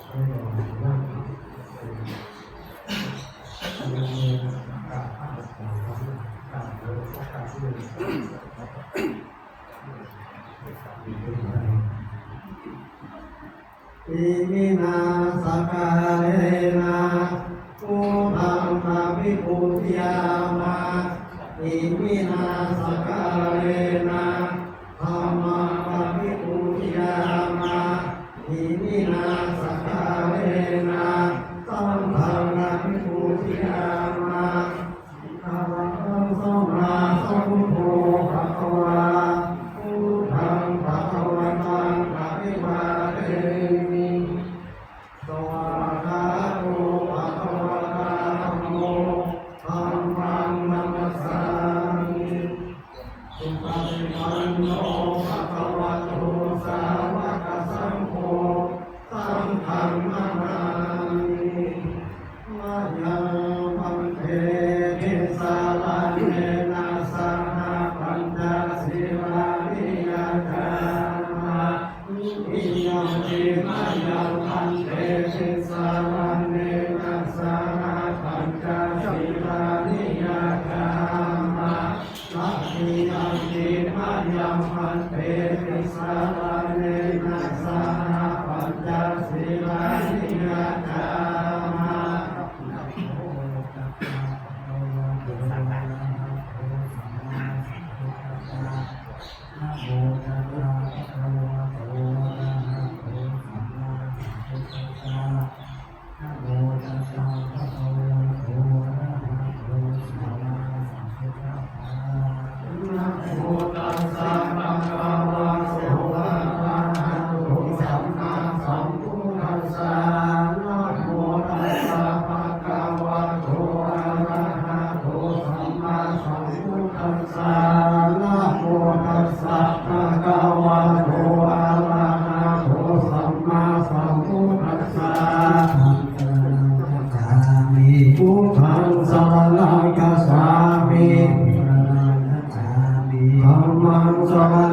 อิมินาสกาเลนาภูธัมาวิปุตยามาอิมินาสกาเลนา Thank you. from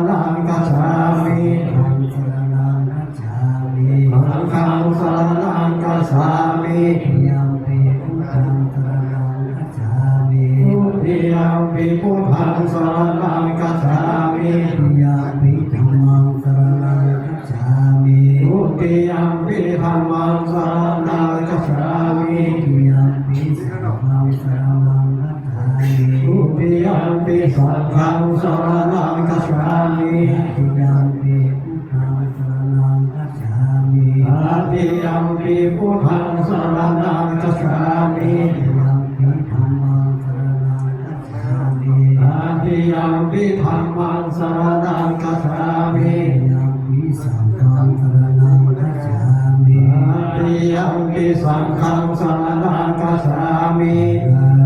มปีพุทธังสารณังคัจฉามิอาทิยัมปิธรรมังสรณังคัจฉามิอาทิยัมปิสังฆังสรณังคัจฉามิ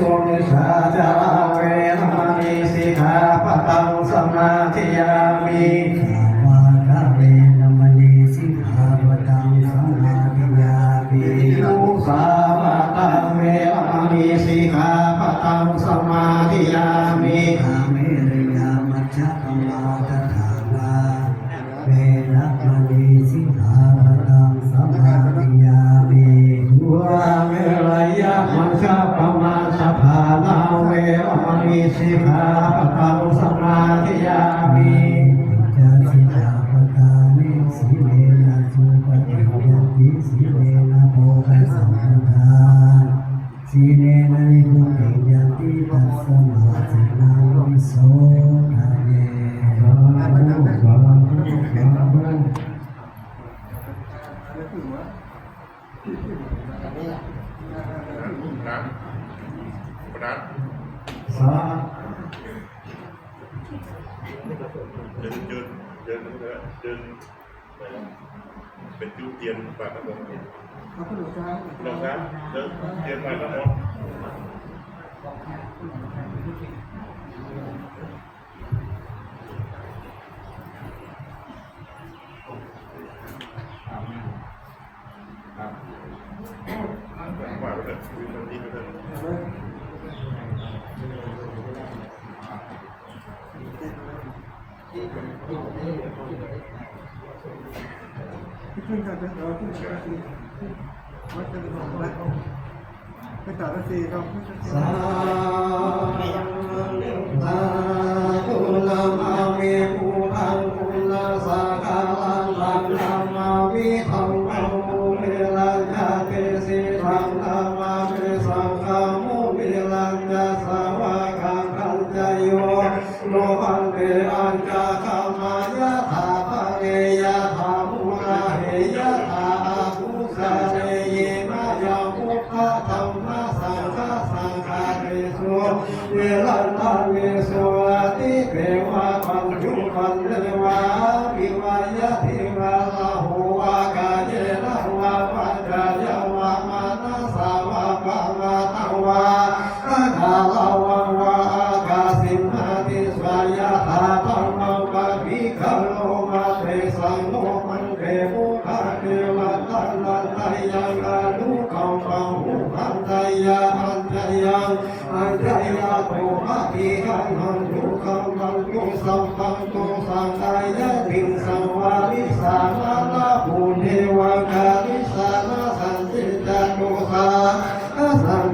ทุนิสาจาเวรมณีสิกขาปะตังสมาธิยามิวากาเวรมณีสิกขาปะตังสมาธิยามิลูกสาวะตัเวรมณีสิกขาปะตังสมาธิยามิอาเมรยามัจจปมาตถานาเวรมนีสิขา นะนะสาเดินเดินเดินเดินเป็นจุดเตียนปากน้ำมันลองนะเดินเตียนปากน้ำมัน ขึ้นกันเป็นเราขึ้นกันสีวัดจะเป็นของวัดไปตัดสีเราขึ้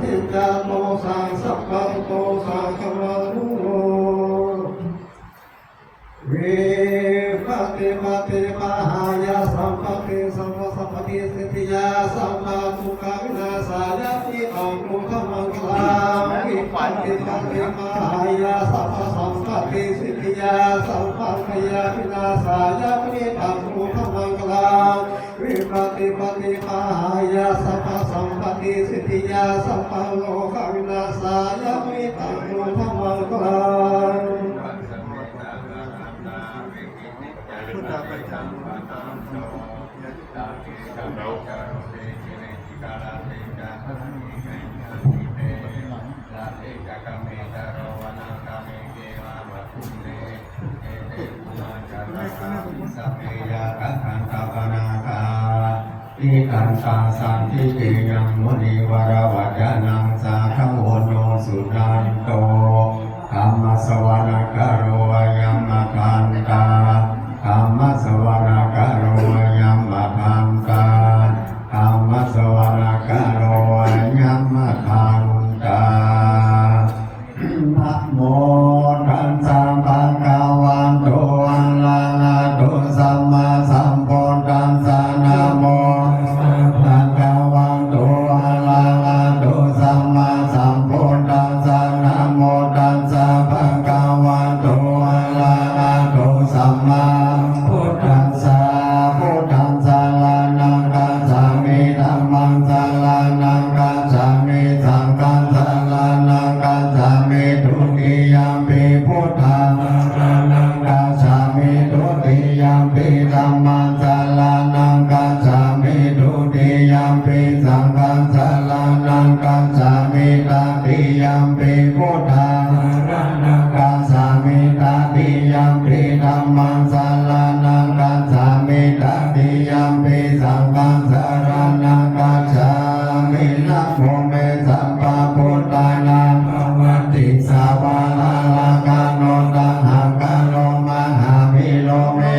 จิตจโมสาสัพพัโตสาคมารุโรวิปัตติปัตติมหายาสัมปติสัมปสัพพติสิทธิยาสัมมาทุกขวินาสายา ปิทังเอมาหายาสัพพสัมปติสิทธิยาสัพพังคยาพินาสายาปริตังมุขมังกลาวิปติปติปายาสัพพสัมปติสิทธิยาสัพพังโลกวินาสายาปริตังมุขมังกลาพุทธปัจจังเรา ติกกเมตโรวนาคเเกวะวัตุเเอเตปุมาจาราสัพเพยากัคันตปนาคาอิกันตาสันทิยังมุนิวรวัจนังสาขโวโนสุนันโตธรรมสวรรคโรยมคันตาธรรมสวรร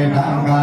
Amen. Amen.